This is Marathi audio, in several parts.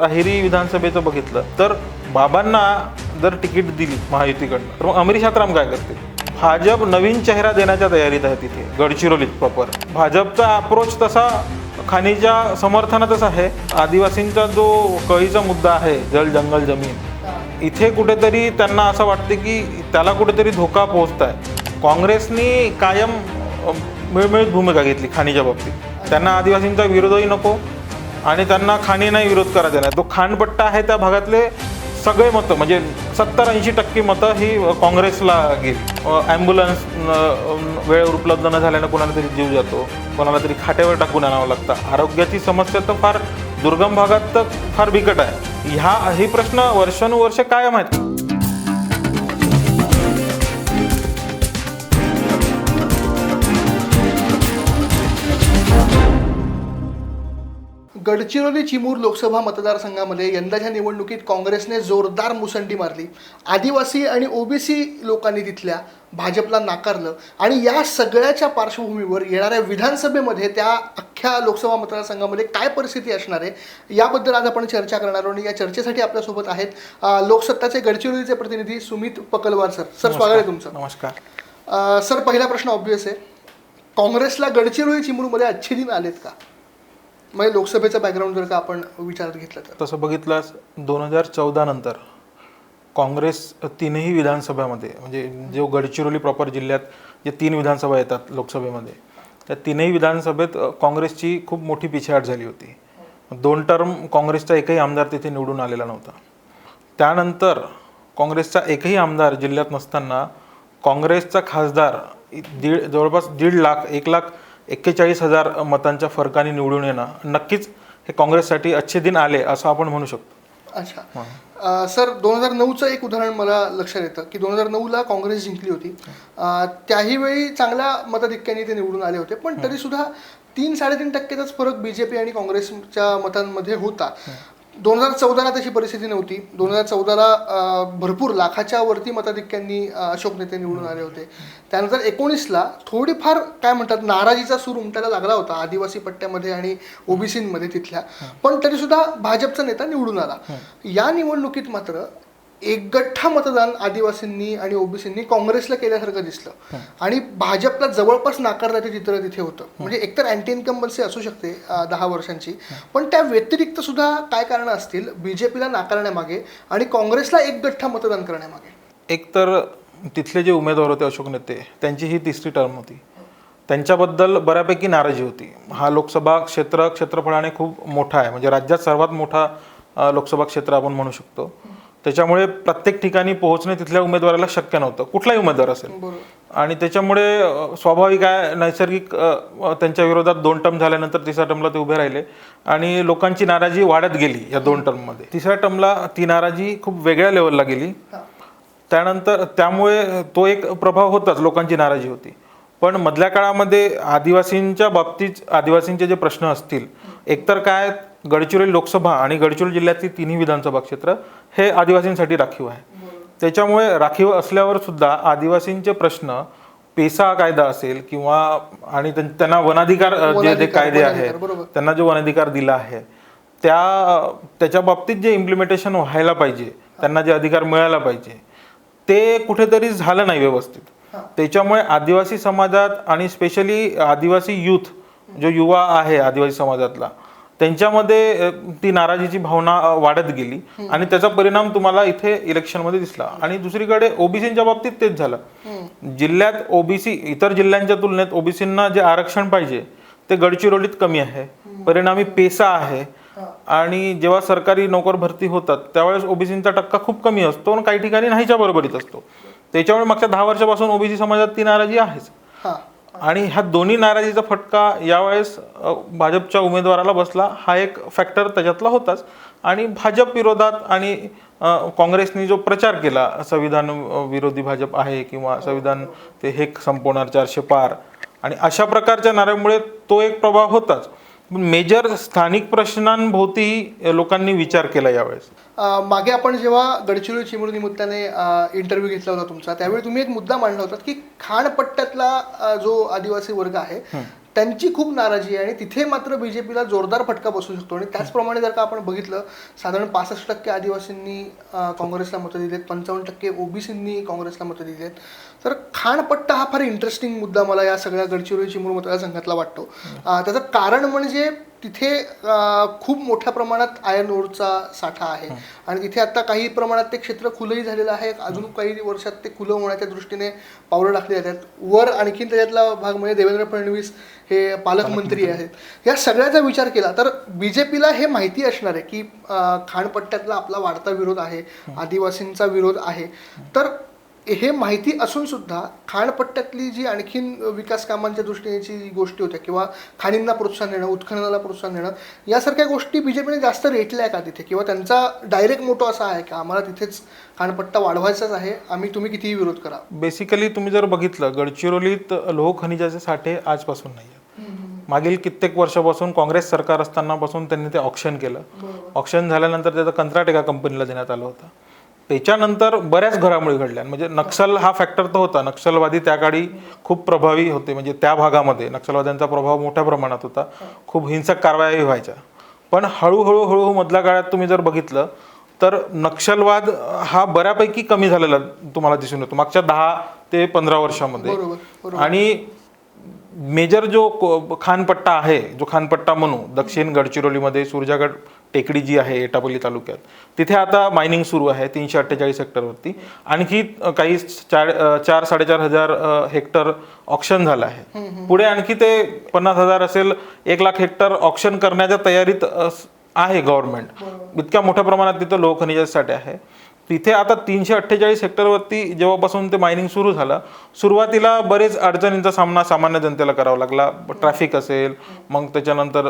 अहेरी विधानसभेचं बघितलं तर बाबांना जर तिकीट दिली महायुतीकडनं तर मग अमरीश आत्राम काय करते भाजप नवीन चेहरा देण्याच्या तयारीत आहे तिथे गडचिरोलीत प्रॉपर भाजपचा अप्रोच तसा खाणीच्या समर्थनातच आहे. आदिवासींचा जो कळीचा मुद्दा आहे जल जंगल जमीन इथे कुठेतरी त्यांना असं वाटते की त्याला कुठेतरी धोका पोहोचत आहे काँग्रेसनी कायम अ, मिळमिळीत भूमिका घेतली खाणीच्या बाबतीत. त्यांना आदिवासींचा विरोधही नको आणि त्यांना खाणी नाही विरोध करायचा नाही. तो खाणपट्टा आहे त्या भागातले सगळे मतं म्हणजे सत्तर ऐंशी टक्के मतं ही काँग्रेसला गेली. ॲम्ब्युलन्स वेळेवर उपलब्ध न झाल्यानं कोणाला तरी जीव जातो कोणाला तरी खाट्यावर टाकून आणावं लागतं. आरोग्याची समस्या तर फार दुर्गम भागात तर फार बिकट आहे. ह्या हे प्रश्न वर्षानुवर्ष कायम आहेत. गडचिरोली चिमूर लोकसभा मतदारसंघामध्ये यंदाच्या निवडणुकीत काँग्रेसने जोरदार मुसंडी मारली. आदिवासी आणि ओबीसी लोकांनी तिथल्या भाजपला नाकारलं आणि या सगळ्याच्या पार्श्वभूमीवर येणाऱ्या विधानसभेमध्ये त्या अख्ख्या लोकसभा मतदारसंघामध्ये काय परिस्थिती असणार आहे याबद्दल आज आपण चर्चा करणार आहोत आणि या चर्चेसाठी आपल्यासोबत आहेत लोकसत्ताचे गडचिरोलीचे प्रतिनिधी सुमित पकलवार सर. सर स्वागत आहे तुमचं. नमस्कार. सर पहिला प्रश्न ऑब्वियस आहे. काँग्रेसला गडचिरोली चिमूरमध्ये अच्छे दिन आलेत का? म्हणजे लोकसभेचा बॅकग्राऊंड जर का आपण विचारात घेतला तर? तसं बघितलास दोन हजार चौदा नंतर काँग्रेस तीनही विधानसभामध्ये म्हणजे जो गडचिरोली प्रॉपर जिल्ह्यात जे तीन विधानसभा येतात लोकसभेमध्ये त्या तीनही विधानसभेत काँग्रेसची खूप मोठी पिछेहाट झाली होती. दोन टर्म काँग्रेसचा एकही आमदार तिथे निवडून आलेला नव्हता. त्यानंतर काँग्रेसचा एकही आमदार जिल्ह्यात नसताना काँग्रेसचा खासदार दीड जवळपास दीड लाख एक लाख एक्केचाळीस हजार मतांच्या फरकाने निवडून येणं नक्कीच हे काँग्रेससाठी अच्छे दिन आले असं आपण म्हणू शकतो. अच्छा. अं, सर दोन हजार नऊचं एक उदाहरण मला लक्षात येतं की दोन हजार नऊला काँग्रेस जिंकली होती. त्याही वेळी चांगल्या मताधिक्याने ते निवडून आले होते पण तरी सुद्धा तीन साडेतीन टक्केचाच फरक बीजेपी आणि काँग्रेसच्या मतांमध्ये होता. दोन हजार चौदाला तशी परिस्थिती नव्हती. दोन हजार चौदाला भरपूर लाखाच्या वरती मताधिक्यांनी अशोक नेते निवडून आले होते. त्यानंतर एकोणीसला थोडीफार काय म्हणतात नाराजीचा सूर उमटायला लागला होता आदिवासी पट्ट्यामध्ये आणि ओबीसीमध्ये तिथल्या. पण तरी सुद्धा भाजपचा नेता निवडून आला. या निवडणुकीत मात्र एकगठ्ठा मतदान आदिवासींनी आणि ओबीसींनी काँग्रेसला केल्यासारखं दिसलं. आणि भाजपला जवळपास नाकारण्याचे चित्र तिथे होतं. म्हणजे एकतर अँटी इन्कम्बन्सी असू शकते दहा वर्षांची. पण त्या व्यतिरिक्त सुद्धा काय कारणं असतील? बीजेपीला नाकारण्यामागे आणि काँग्रेसला एकगठ्ठा मतदान करण्यामागे. एक तर तिथले जे उमेदवार होते अशोक नेते त्यांची ही तिसरी टर्म होती. त्यांच्याबद्दल बऱ्यापैकी नाराजी होती. हा लोकसभा क्षेत्र क्षेत्रफळाने खूप मोठा आहे. म्हणजे राज्यात सर्वात मोठा लोकसभा क्षेत्र आपण म्हणू शकतो. त्याच्यामुळे प्रत्येक ठिकाणी पोहोचणे तिथल्या उमेदवाराला शक्य नव्हतं. कुठलाही उमेदवार असेल. आणि त्याच्यामुळे स्वाभाविक आहे नैसर्गिक त्यांच्या विरोधात दोन टर्म झाल्यानंतर तिसऱ्या टर्मला ते उभे राहिले. आणि लोकांची नाराजी वाढत गेली या दोन टर्ममध्ये. तिसऱ्या टर्मला ती नाराजी खूप वेगळ्या लेवलला गेली. त्यानंतर त्यामुळे तो एक प्रभाव होताच लोकांची नाराजी होती. पण मधल्या काळामध्ये आदिवासींच्या बाबतीत आदिवासींचे जे प्रश्न असतील एकतर काय गडचिरोली लोकसभा आणि गडचिरोली जिल्ह्यातली तिन्ही विधानसभा क्षेत्र हे आदिवासींसाठी राखीव आहे. त्याच्यामुळे राखीव असल्यावर सुद्धा आदिवासींचे प्रश्न पेसा कायदा असेल किंवा आणि त्यां- त्यांना वनाधिकार जे जे कायदे आहेत. त्यांना जो वनाधिकार दिला आहे त्या त्याच्या बाबतीत जे इम्प्लिमेंटेशन व्हायला पाहिजे त्यांना जे अधिकार मिळायला पाहिजे ते कुठेतरी झालं नाही व्यवस्थित. त्याच्यामुळे आदिवासी समाजात आणि स्पेशली आदिवासी युथ जो युवा आहे आदिवासी समाजातला त्यांच्यामध्ये ती नाराजीची भावना वाढत गेली. आणि त्याचा परिणाम तुम्हाला इथे इलेक्शनमध्ये दिसला. आणि दुसरीकडे ओबीसीच्या बाबतीत तेच झालं. जिल्ह्यात ओबीसी इतर जिल्ह्यांच्या तुलनेत ओबीसींना जे आरक्षण पाहिजे ते गडचिरोलीत कमी आहे. परिणामी पेसा आहे. आणि जेव्हा सरकारी नोकर भरती होतात त्यावेळेस ओबीसींचा टक्का खूप कमी असतो आणि काही ठिकाणी नाहीच्या बरोबरीत असतो. त्याच्यामुळे मागच्या दहा वर्षापासून ओबीसी समाजात ती नाराजी आहेच. आणि ह्या दोन्ही नाराजीचा फटका यावेळेस भाजपच्या उमेदवाराला बसला. हा एक फॅक्टर त्याच्यातला होताच. आणि भाजप विरोधात आणि काँग्रेसने जो प्रचार केला संविधान विरोधी भाजप आहे किंवा संविधान ते हे संपवणार चारशे पार. आणि अशा प्रकारच्या नाऱ्यामुळे तो एक प्रभाव होताच. मेजर स्थानिक प्रश्नांभोवतीही लोकांनी विचार केला यावेळेस. मागे आपण जेव्हा गडचिरोली चिमूर निमित्ताने इंटरव्ह्यू घेतला होता तुमचा त्यावेळी तुम्ही एक मुद्दा मांडला होता की खाणपट्ट्यातला जो आदिवासी वर्ग आहे त्यांची खूप नाराजी आहे आणि तिथे मात्र बी जे पीला जोरदार फटका बसू शकतो. आणि त्याचप्रमाणे जर का आपण बघितलं साधारण पासष्ट टक्के आदिवासींनी काँग्रेसला मतं दिली आहेत पंचावन्न टक्के ओबीसींनी काँग्रेसला मतं दिली आहेत तर खाणपट्टा हा फार इंटरेस्टिंग मुद्दा मला या सगळ्या गडचिरोली चिमूर मतदारसंघातला वाटतो. त्याचं कारण म्हणजे तिथे खूप मोठ्या प्रमाणात आयर्न ओरचा साठा आहे. आणि तिथे आता काही प्रमाणात ते क्षेत्र खुलंही झालेलं आहे. अजून काही वर्षात ते खुलं होण्याच्या दृष्टीने पावलं टाकली जातात. वर आणखीन त्याच्यातला भाग म्हणजे देवेंद्र फडणवीस हे पालकमंत्री आहेत. या सगळ्याचा विचार केला तर बीजेपीला हे माहिती असणार आहे की खाणपट्ट्यातला आपला वाढता विरोध आहे. आदिवासींचा विरोध आहे. तर हे माहिती असून सुद्धा खाणपट्ट्यातली जी आणखीन विकास कामांच्या दृष्टीने जी गोष्टी होत्या किंवा खाणींना प्रोत्साहन देणं उत्खननाला प्रोत्साहन देणं यासारख्या गोष्टी बीजेपीने जास्त रेटल्या आहे का तिथे? किंवा त्यांचा डायरेक्ट मोठो असा आहे का? आम्हाला तिथेच खाणपट्टा वाढवायचाच आहे आम्ही तुम्ही कितीही विरोध करा. बेसिकली तुम्ही जर बघितलं गडचिरोलीत लोह खनिजाचे साठे आजपासून नाही मागील कित्येक वर्षापासून काँग्रेस सरकार असताना पासून त्यांनी ते ऑप्शन केलं. ऑप्शन झाल्यानंतर त्याचं कंत्राट एका कंपनीला देण्यात आलं होतं. त्याच्यानंतर बऱ्याच घडामोडी घडल्या. म्हणजे नक्षल हा फॅक्टर तर होता. नक्षलवादी त्या काळी खूप प्रभावी होते. म्हणजे त्या भागामध्ये नक्षलवाद्यांचा प्रभाव मोठ्या प्रमाणात होता. खूप हिंसक कारवाई व्हायच्या. पण हळूहळू हळूहळू मधल्या काळात तुम्ही जर बघितलं तर नक्षलवाद हा बऱ्यापैकी कमी झालेला तुम्हाला दिसून येतो. मागच्या दहा ते पंधरा वर्षामध्ये. आणि मेजर जो खानपट्टा आहे जो खानपट्टा म्हणू दक्षिण गडचिरोलीमध्ये सुरजागड टेकडी जी आहे एटापल्ली तालुक्यात तिथे आता मायनिंग सुरू आहे तीनशे अठ्ठेचाळीस हेक्टरवरती आणखी काही चार चार साडेचार हजार हेक्टर ऑक्शन झालं आहे. पुढे आणखी ते पन्नास हजार असेल एक लाख हेक्टर ऑक्शन करण्याच्या तयारीत आहे गव्हर्नमेंट इतक्या मोठ्या प्रमाणात तिथं लोह खनिजासाठी आहे. तिथे आता तीनशे अठ्ठेचाळीस हेक्टरवरती जेव्हापासून ते मायनिंग सुरू झालं सुरुवातीला बरेच अडचणींचा सामना सामान्य जनतेला करावा लागला. ट्रॅफिक असेल मग त्याच्यानंतर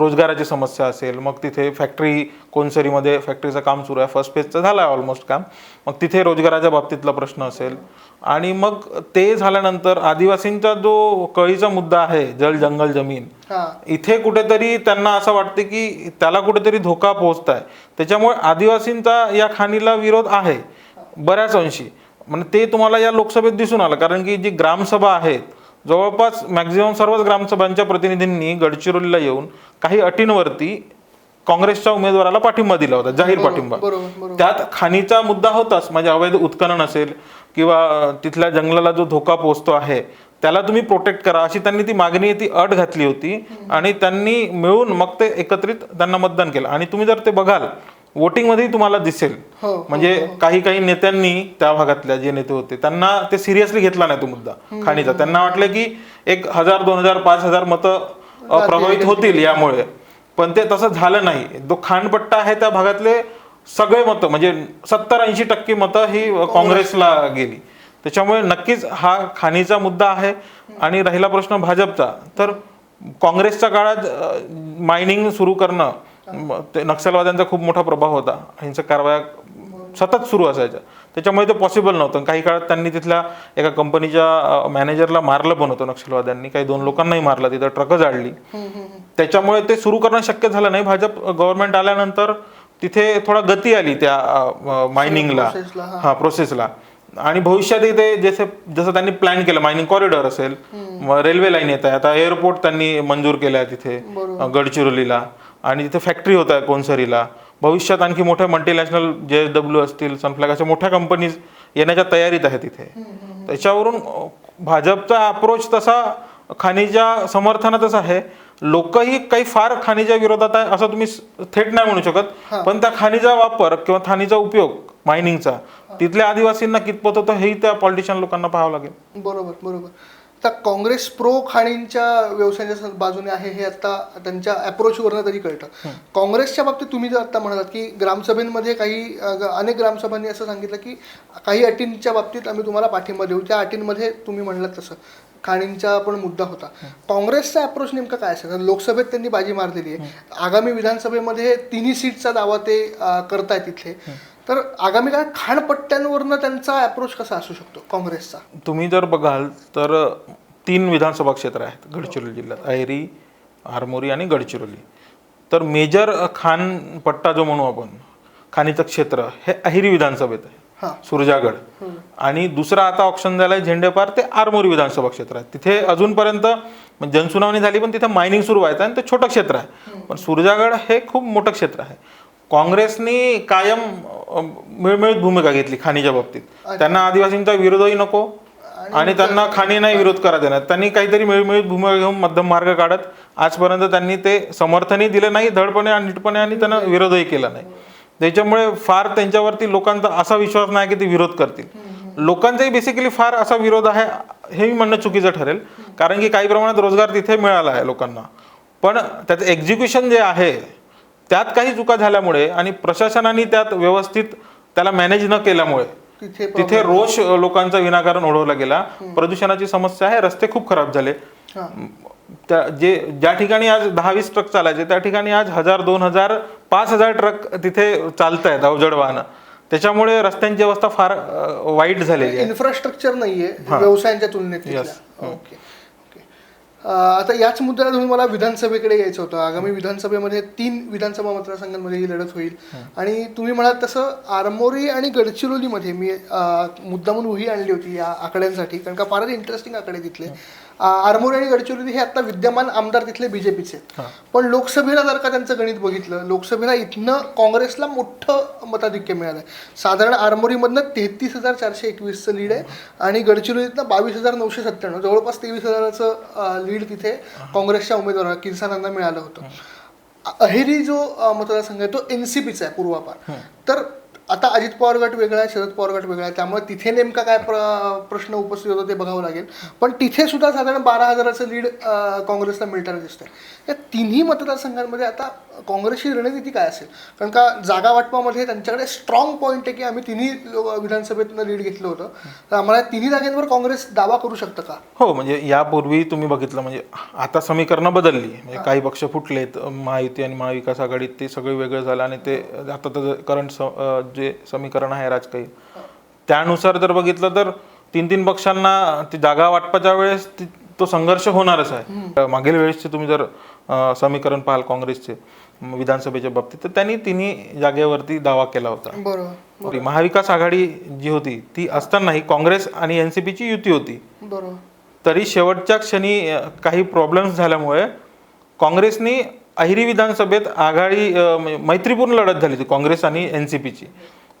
रोजगाराची समस्या असेल मग तिथे फॅक्टरी कोणसरीमध्ये फॅक्टरीचं काम सुरू आहे. फर्स्ट फेजचं झालं आहे ऑलमोस्ट काम. मग तिथे रोजगाराच्या बाबतीतला प्रश्न असेल. आणि मग ते झाल्यानंतर आदिवासींचा जो कळीचा मुद्दा आहे जल जंगल जमीन इथे कुठेतरी त्यांना असं वाटते की त्याला कुठेतरी धोका पोहोचत आहे त्याच्यामुळे आदिवासींचा या खाणीला विरोध आहे बऱ्याच अंशी. म्हणजे ते तुम्हाला या लोकसभेत दिसून आलं कारण की जी ग्रामसभा आहेत जवळपास मॅक्झिमम सर्वच ग्रामसभांच्या प्रतिनिधींनी गडचिरोलीला येऊन काही अटींवरती काँग्रेसच्या उमेदवाराला पाठिंबा दिला होता जाहीर पाठिंबा. त्यात खाणीचा मुद्दा होताच म्हणजे अवैध उत्खनन असेल किंवा तिथल्या जंगलाला जो धोका पोहोचतो आहे त्याला तुम्ही प्रोटेक्ट करा अशी त्यांनी ती मागणी ती अट घातली होती आणि त्यांनी मिळून मग ते एकत्रित त्यांना मतदान केलं. आणि तुम्ही जर ते बघाल voting मध्येही तुम्हाला दिसेल. हो म्हणजे काही काही नेत्यांनी त्या भागातल्या जे नेते होते त्यांना ते सिरियसली घेतला नाही तो मुद्दा खाणीचा. त्यांना वाटलं की एक हजार दोन हजार पाच हजार मतं प्रभावित होतील यामुळे. पण ते तसं झालं नाही. जो खाणपट्टा आहे त्या भागातले सगळे मतं म्हणजे सत्तर ऐंशी टक्के मतं ही काँग्रेसला गेली. त्याच्यामुळे नक्कीच हा खाणीचा मुद्दा आहे आणि राहिला प्रश्न भाजपचा. तर काँग्रेसच्या काळात मायनिंग सुरू करणं ते नक्षलवाद्यांचा खूप मोठा प्रभाव होता. हिंसक कारवाया सतत सुरू असायच्या. त्याच्यामुळे ते पॉसिबल नव्हतं. काही काळात त्यांनी तिथल्या एका कंपनीच्या मॅनेजरला मारलं पण होतं नक्षलवाद्यांनी. काही दोन लोकांनाही मारलं. तिथं ट्रक जाळली त्याच्यामुळे ते सुरू करणं शक्य झालं नाही. भाजप गव्हर्नमेंट आल्यानंतर तिथे थोडा गती आली त्या मायनिंगला हा. प्रोसेसला आणि भविष्यात ते जसे जसं त्यांनी प्लॅन केलं मायनिंग कॉरिडॉर असेल रेल्वे लाईन येत आहे. आता एअरपोर्ट त्यांनी मंजूर केलं आहे तिथे गडचिरोलीला. आणि तिथे फॅक्टरी होत आहे कोनसरीला. भविष्यात आणखी मोठ्या मल्टीनॅशनल जे एस डब्ल्यू असतील सनफ्लॅग अशा मोठ्या कंपनीज येण्याच्या तयारीत आहे तिथे त्याच्यावरून भाजपचा अप्रोच तसा खाणीच्या समर्थनातच आहे. लोकही काही फार खाणीच्या विरोधात आहे असं तुम्ही थेट नाही म्हणू शकत. पण त्या खाणीचा वापर किंवा खाणीचा उपयोग मायनिंगचा तिथल्या आदिवासींना कितपत होतं हेही त्या पॉलिटिशियन लोकांना पाहावं लागेल. बरोबर बरोबर. आता काँग्रेस प्रो खाणींच्या व्यवसायाच्या बाजूने आहे हे आता त्यांच्या अप्रोचवरनं तरी कळतं. काँग्रेसच्या बाबतीत तुम्ही जर आता म्हणालात की ग्रामसभेमध्ये काही अनेक ग्रामसभांनी असं सांगितलं की काही अटींच्या बाबतीत आम्ही तुम्हाला पाठिंबा देऊ. त्या अटींमध्ये तुम्ही म्हणलात तसं. खाणींचा पण मुद्दा होता. काँग्रेसचा अप्रोच नेमका काय असेल? लोकसभेत त्यांनी बाजी मारलेली आहे. आगामी विधानसभेमध्ये तिन्ही सीटचा दावा ते अ, करताय तिथले तर आगामी काळात खाणपट्ट्यांवरनं त्यांचा अप्रोच कसा असू शकतो काँग्रेसचा? तुम्ही जर बघाल तर तीन विधानसभा क्षेत्र आहेत गडचिरोली जिल्ह्यात. अहेरी आरमोरी आणि गडचिरोली. तर मेजर खान पट्टा जो म्हणू आपण खाणीचं क्षेत्र हे अहिरी विधानसभेत आहे हां. सुरजागड. आणि दुसरा आता ऑप्शन झालाय झेंडेपार ते आरमोरी विधानसभा क्षेत्र आहे. तिथे अजूनपर्यंत जनसुनावणी झाली पण तिथे मायनिंग सुरू व्हायचं आणि ते छोटं क्षेत्र आहे. पण सुरजागड हे खूप मोठं क्षेत्र आहे. काँग्रेसनी कायम मिळमिळीत भूमिका घेतली खाणीच्या बाबतीत. त्यांना आदिवासींचा विरोधही नको आणि त्यांना खाणी नाही विरोध करा देणार. त्यांनी काहीतरी मिळमिळीत भूमिका घेऊन मध्यम मार्ग काढत आजपर्यंत त्यांनी ते समर्थनही दिलं नाही धडपणे आणि नीटपणे आणि त्यांना विरोधही केला नाही. त्याच्यामुळे फार त्यांच्यावरती लोकांचा असा विश्वास नाही की ते विरोध करतील. लोकांचाही बेसिकली फार असा विरोध आहे हे मी म्हणणं चुकीचं ठरेल. कारण की काही प्रमाणात रोजगार तिथे मिळाला आहे लोकांना. पण त्याचं एक्झिक्युशन जे आहे त्यात काही चुका झाल्यामुळे आणि प्रशासनाने त्यात व्यवस्थित त्याला मॅनेज न केल्यामुळे तिथे रोष लोकांचा विनाकारण ओढवला गेला. प्रदूषणाची समस्या आहे रस्ते खूप खराब झाले. त्या जे ज्या ठिकाणी आज दहा वीस ट्रक चालायचे त्या ठिकाणी आज हजार दोन हजार पाच हजार ट्रक तिथे चालत आहेत अवजड वाहनं. त्याच्यामुळे रस्त्यांची अवस्था फार वाईट झालेली आहे. इन्फ्रास्ट्रक्चर नाहीये व्यवसायांच्या तुलनेत. ओके आता याच मुद्द्याला धरून मला विधानसभेकडे यायचं होतं. आगामी विधानसभेमध्ये तीन विधानसभा मतदारसंघांमध्ये ही लढत होईल. आणि तुम्ही म्हणाल तसं आरमोरी आणि गडचिरोलीमध्ये मी मुद्दामून वही आणली होती या आकड्यांसाठी. कारण का फारच इंटरेस्टिंग आकडे तिथले. आरमोरी आणि गडचिरोली हे आता विद्यमान आमदार तिथले बीजेपीचे पण लोकसभेला जर का त्यांचं गणित बघितलं लोकसभेला इथनं काँग्रेसला मोठं मताधिक्य मिळालं साधारण आरमोरीमधनं तेहतीस हजार चारशे एकवीसचं लीड आहे आणि गडचिरोलीतनं बावीस हजार नऊशे सत्त्याण्णव जवळपास तेवीस हजाराचं लीड तिथे काँग्रेसच्या उमेदवाराला किरसानांना मिळालं होतं. अहेरी जो मतदारसंघ आहे तो एन सी पीचा आहे पूर्वापार. तर आता अजित पवार गट वेगळा आहे शरद पवार गट वेगळा आहे. त्यामुळे तिथे नेमका काय प्र- प्रश्न उपस्थित होतो ते बघावं लागेल. पण तिथे सुद्धा साधारण बारा हजाराचं लीड काँग्रेसला मिळताना दिसतंय. या तिन्ही मतदारसंघांमध्ये आता काँग्रेसची रणनीती काय असेल? कारण का जागा वाटपामध्ये त्यांच्याकडे स्ट्रॉंग पॉईंट आहे की आम्ही तिन्ही विधानसभेतनं लीड घेतलं होतं. तर आम्हाला तिन्ही जागांवर काँग्रेस दावा करू शकतं का? हो म्हणजे यापूर्वी तुम्ही बघितलं म्हणजे आता समीकरणं बदलली. म्हणजे काही पक्ष फुटलेत महायुती आणि महाविकास आघाडीत ते सगळे वेगळं झालं आणि ते आता तर करंट जे समीकरण आहे राजकीय. त्यानुसार जर बघितलं तर तीन तीन पक्षांना ती जागा वाटपाच्या वेळेस ती- संघर्ष होणारच आहे. मागील वेळेसचे तुम्ही जर समीकरण पाहाल काँग्रेसचे विधानसभेच्या बाबतीत तर त्यांनी तिन्ही जागेवरती दावा केला होता. महाविकास आघाडी जी होती ती असतानाही काँग्रेस आणि एनसीपीची युती होती. बरोबर. तरी शेवटच्या क्षणी काही प्रॉब्लेम्स झाल्यामुळे काँग्रेसनी अहिरी विधानसभेत आघाडी म्हणजे मैत्रीपूर्ण लढत झाली होती काँग्रेस आणि एन सी पीची.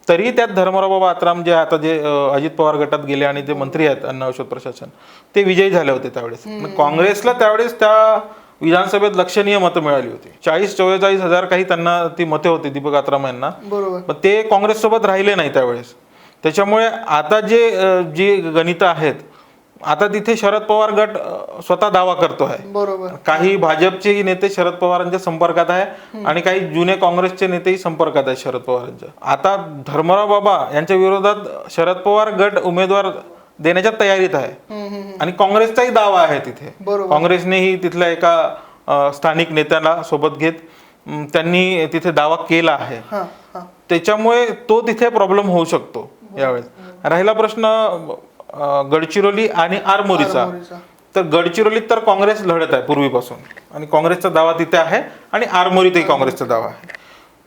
तरी त्यात धर्मराव बाबा आत्राम जे आता जे अजित पवार गटात गेले आणि ते मंत्री आहेत अन्न औषध प्रशासन ते विजयी झाले होते त्यावेळेस. काँग्रेसला त्यावेळेस त्या विधानसभेत लक्षणीय मतं मिळाली होती. चाळीस चव्वेचाळीस हजार काही त्यांना ती मते होती दीपक आत्राम यांना. बरोबर. पण ते काँग्रेससोबत राहिले नाही त्यावेळेस. त्याच्यामुळे आता जे जी गणितं आहेत आता तिथे शरद पवार गट अ, स्वतः दावा करतो आहे. बरोबर. काही भाजपचे नेते शरद पवारांच्या संपर्कात आहे आणि काही जुने काँग्रेसचे नेतेही संपर्कात आहेत शरद पवारांच्या. आता धर्मराव बाबा यांच्या विरोधात शरद पवार गट उमेदवार देण्याच्या तयारीत आहे. हम्म, हम्म, हम्म. आणि काँग्रेसचाही दावा आहे तिथे. बरोबर. काँग्रेसनेही तिथल्या एका अ, स्थानिक नेत्याला सोबत घेत म, त्यांनी तिथे दावा केला आहे. हा हा. त्याच्यामुळे तो तिथे प्रॉब्लेम होऊ शकतो यावेळेस. राहिला प्रश्न गडचिरोली आणि आरमोरीचा. तर गडचिरोलीत तर काँग्रेस लढत आहे पूर्वीपासून. आणि काँग्रेसचा दावा तिथे आहे आणि आरमोरीतही काँग्रेसचा दावा आहे.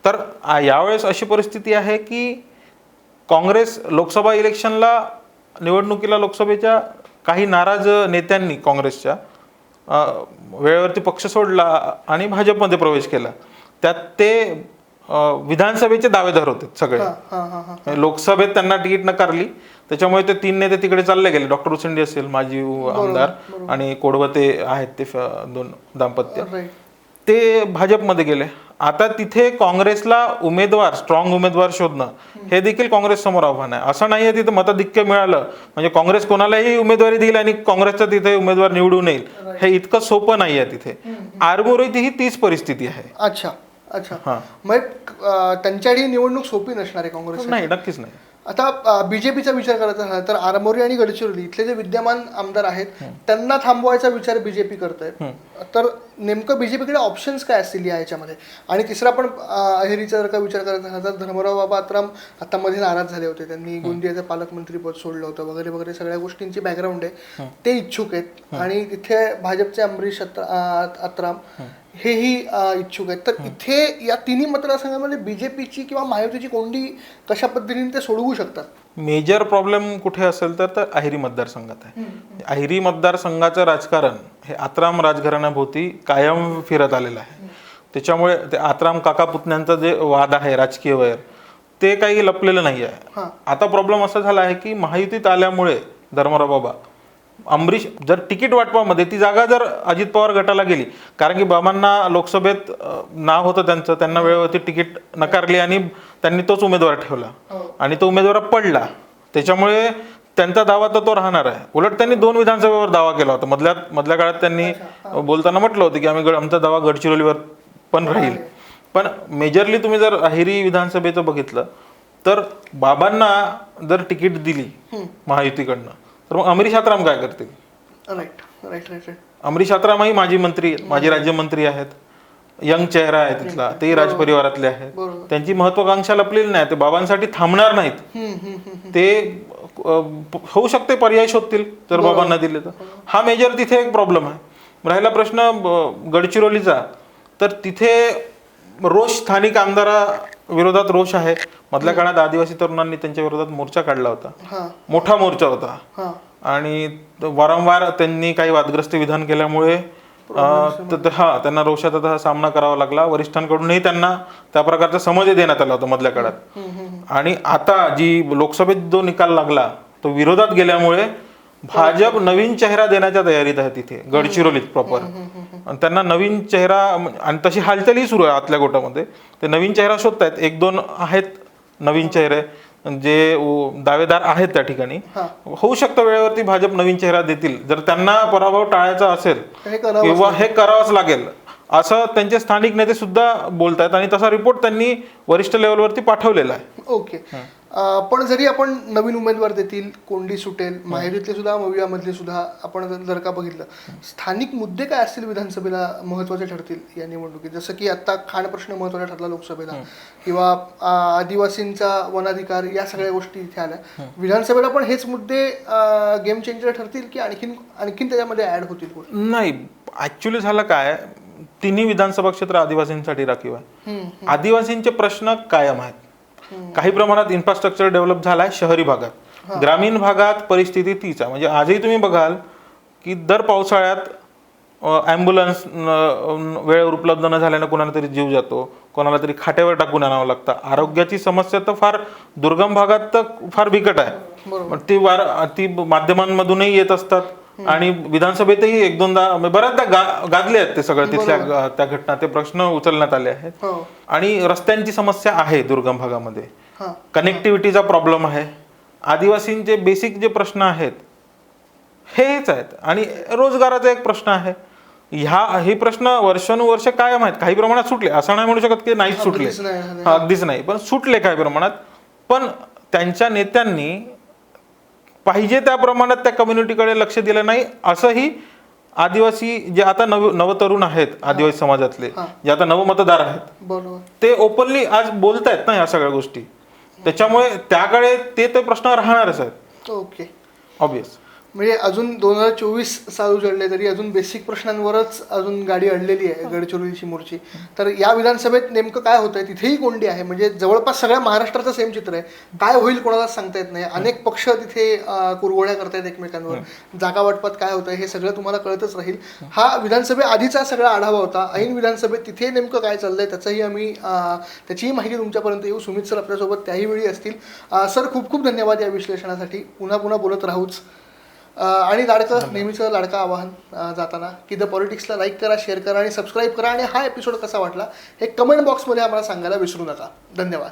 तर यावेळेस अशी परिस्थिती आहे की काँग्रेस लोकसभा इलेक्शनला निवडणुकीला लोकसभेच्या काही नाराज नेत्यांनी काँग्रेसच्या वेळेवरती पक्ष सोडला आणि भाजपमध्ये प्रवेश केला. त्यात ते विधानसभेचे दावेदार होते सगळे. लोकसभेत त्यांना तिकीट नकारली त्याच्यामुळे ते तीन नेते तिकडे चालले गेले. डॉक्टर उसेंडी असेल माजी आमदार आणि कोडवते आहेत ते दोन दाम्पत्य. ते भाजपमध्ये गेले. आता तिथे काँग्रेसला उमेदवार स्ट्रॉंग उमेदवार शोधणं हे देखील काँग्रेस समोर आव्हान आहे. असं नाहीये तिथे मताधिक्य मिळालं. म्हणजे काँग्रेस कोणालाही उमेदवारी देईल आणि काँग्रेसचा तिथे उमेदवार निवडून येईल. हे इतकं सोपं नाहीये तिथे. आरमोरीत ही तीच परिस्थिती आहे. अच्छा. अच्छा. हा. मग अं, त्यांच्यासाठी निवडणूक सोपी नसणार आहे काँग्रेस नाही नक्कीच नाही. आता बीजेपीचा विचार करायचा झाला तर आरमोरी आणि गडचिरोली इथले जे विद्यमान आमदार आहेत त्यांना थांबवायचा विचार बीजेपी करत आहे तर नेमकं बीजेपीकडे ऑप्शन्स काय असतील या याच्यामध्ये? आणि तिसरा पण अहेरीचा जर का विचार करायचा झाला तर धर्मराव बाबा आत्राम आता मध्ये नाराज झाले होते. त्यांनी गोंदियाचं पालकमंत्री पद सोडलं होतं वगैरे वगैरे सगळ्या गोष्टींची बॅकग्राऊंड आहे. ते इच्छुक आहेत. आणि तिथे भाजपचे अमरीश आत्राम हेही इच्छुक आहेत. तर इथे या तिन्ही मतदारसंघामध्ये बीजेपीची किंवा महायुतीची कोंडी कशा पद्धतीने ते सोडवू शकतात? मेजर प्रॉब्लेम कुठे असेल तर तर अहिरी मतदारसंघात आहे. अहिरी मतदारसंघाचं राजकारण हे आत्राम राजघराण्याभोवती कायम फिरत आलेलं आहे. त्याच्यामुळे ते आत्राम काका पुतण्यांचा जे वाद आहे राजकीय वैर ते काही लपलेलं नाही आहे. आता प्रॉब्लेम असा झाला आहे की महायुतीत आल्यामुळे धर्मराव बाबा अमरीश जर तिकीट वाटपामध्ये ती जागा जर अजित पवार गटाला गेली कारण की बाबांना लोकसभेत नाव होतं त्यांचं त्यांना वेळेवरती तिकीट नकारली आणि त्यांनी तोच उमेदवार ठेवला. आणि तो उमेदवार पडला. त्याच्यामुळे त्यांचा दावा तर तो राहणार आहे. उलट त्यांनी दोन विधानसभेवर दावा केला होता. मधल्या मधल्या काळात त्यांनी बोलताना म्हटलं होतं की आम्ही आमचा दावा गडचिरोलीवर पण राहील. पण मेजरली तुम्ही जर अहिरी विधानसभेचं बघितलं तर बाबांना जर तिकीट दिली महायुतीकडनं तर मग अमरीश आत्राम काय करतील? Right right right right Amrish आत्रामही माजी मंत्री आहेत माजी राज्यमंत्री आहेत. यंग चेहरा आहे तिथला. तेही राजपरिवारातले आहेत. त्यांची महत्वाकांक्षा लपलेली नाही. ते बाबांसाठी थांबणार नाहीत. ते होऊ शकते पर्याय शोधतील जर बाबांना दिले तर. हा मेजर तिथे एक प्रॉब्लेम आहे. राहिला प्रश्न गडचिरोलीचा. तर तिथे रोष स्थानिक आमदारा विरोधात रोष आहे. मधल्या काळात आदिवासी तरुणांनी त्यांच्या विरोधात मोर्चा काढला होता. हां. मोठा मोर्चा होता. हां. आणि वारंवार त्यांनी काही वादग्रस्त विधान केल्यामुळे हा त्यांना रोषाचा तसा सामना करावा लागला. वरिष्ठांकडूनही त्यांना त्या प्रकारचा समज देण्यात आला होता मधल्या काळात. आणि आता जी लोकसभेत जो निकाल लागला तो विरोधात गेल्यामुळे भाजप नवीन चेहरा देण्याच्या तयारीत आहे तिथे गडचिरोलीत प्रॉपर आणि त्यांना नवीन चेहरा आणि तशी हालचालही सुरू आहे आतल्या गोटामध्ये ते नवीन चेहरा शोधतायत एक दोन आहेत नवीन चेहरे जे दावेदार आहेत त्या ठिकाणी. होऊ शकतं वेळेवरती भाजप नवीन चेहरा देतील. जर त्यांना पराभव टाळायचा असेल किंवा हे करावंच लागेल असं त्यांचे स्थानिक नेते सुद्धा बोलतायत आणि तसा रिपोर्ट त्यांनी वरिष्ठ लेवलवरती पाठवलेला आहे. ओके. पण जरी आपण नवीन उमेदवार देतील कोंडी सुटेल माहेरीतले सुद्धा मवियामधले सुद्धा आपण जर- का बघितलं स्थानिक मुद्दे काय असतील विधानसभेला महत्त्वाचे ठरतील या निवडणुकीत? जसं की आता खाण प्रश्न महत्त्वाचा ठरला लोकसभेला. किंवा आदिवासींचा वनाधिकार या सगळ्या गोष्टी इथे आल्या. विधानसभेला पण हेच मुद्दे गेम चेंजर ठरतील की आणखीन आणखीन त्याच्यामध्ये ऍड होतील? नाही ऍक्च्युली झालं काय? तिन्ही विधानसभा क्षेत्र आदिवासींसाठी राखीव आहे. आदिवासींचे प्रश्न कायम आहेत. काही प्रमाणात इन्फ्रास्ट्रक्चर डेव्हलप झालाय शहरी भागात. ग्रामीण भागात परिस्थिती तीच आहे. म्हणजे आजही तुम्ही बघाल की दर पावसाळ्यात ॲम्ब्युलन्स वेळेवर उपलब्ध न झाल्यानं कोणाला तरी जीव जातो कोणाला तरी खाट्यावर टाकून आणावं लागतं. आरोग्याची समस्या तर फार दुर्गम भागात तर फार बिकट आहे. ती वार ती माध्यमांमधूनही येत असतात. आणि विधानसभेतही एक दोनदा म्हणजे बऱ्याचदा गा गाजले आहेत ते सगळं तिथल्या त्या घटना ते प्रश्न उचलण्यात आले आहेत. हो. आणि रस्त्यांची समस्या आहे दुर्गम भागामध्ये. हां. कनेक्टिव्हिटीचा प्रॉब्लेम आहे. आदिवासींचे बेसिक जे प्रश्न आहेत हेच आहेत. आणि रोजगाराचा एक प्रश्न आहे. ह्या हे प्रश्न वर्षानुवर्ष कायम आहेत. काही प्रमाणात सुटले. असं नाही म्हणू शकत की नाहीच सुटले. अगदीच नाही झाले. हा, अगदीच नाही. पण सुटले काही प्रमाणात. पण त्यांच्या नेत्यांनी पाहिजे त्या प्रमाणात त्या कम्युनिटीकडे लक्ष दिलं नाही. असंही आदिवासी जे आता नव नवतरुण आहेत आदिवासी समाजातले जे आता नवमतदार आहेत ते ओपनली आज बोलतायत ना ह्या सगळ्या गोष्टी. त्याच्यामुळे त्याकडे ते ते प्रश्न राहणारच आहेत. ओके. ऑब्विस म्हणजे अजून दोन हजार चोवीस चालू जडले तरी अजून बेसिक प्रश्नांवरच अजून गाडी अडलेली आहे गडचिरोलीची मोर्ची तर या विधानसभेत नेमकं काय होतंय? तिथेही कोंडी आहे. म्हणजे जवळपास सगळ्या महाराष्ट्राचं सेम चित्र आहे. काय होईल कोणाला सांगता येत नाही. अनेक पक्ष तिथे अं, कुरघोड्या करतायत एकमेकांवर. जागा वाटपात काय होतंय हे सगळं तुम्हाला कळतच राहील. हा विधानसभे आधीचा सगळा आढावा होता. ऐन विधानसभेत तिथे नेमकं काय चाललंय त्याचंही आम्ही त्याचीही माहिती तुमच्यापर्यंत येऊ. सुमित सर आपल्यासोबत त्याही वेळी असतील. सर खूप खूप धन्यवाद या विश्लेषणासाठी. पुन्हा पुन्हा बोलत राहूच. आणि लाडकं नेहमीचं लाडकं आवाहन जाताना की द पॉलिटिक्सला लाईक करा शेअर करा आणि सबस्क्राईब करा. आणि हा एपिसोड कसा वाटला हे कमेंट बॉक्समध्ये आम्हाला सांगायला विसरू नका. धन्यवाद.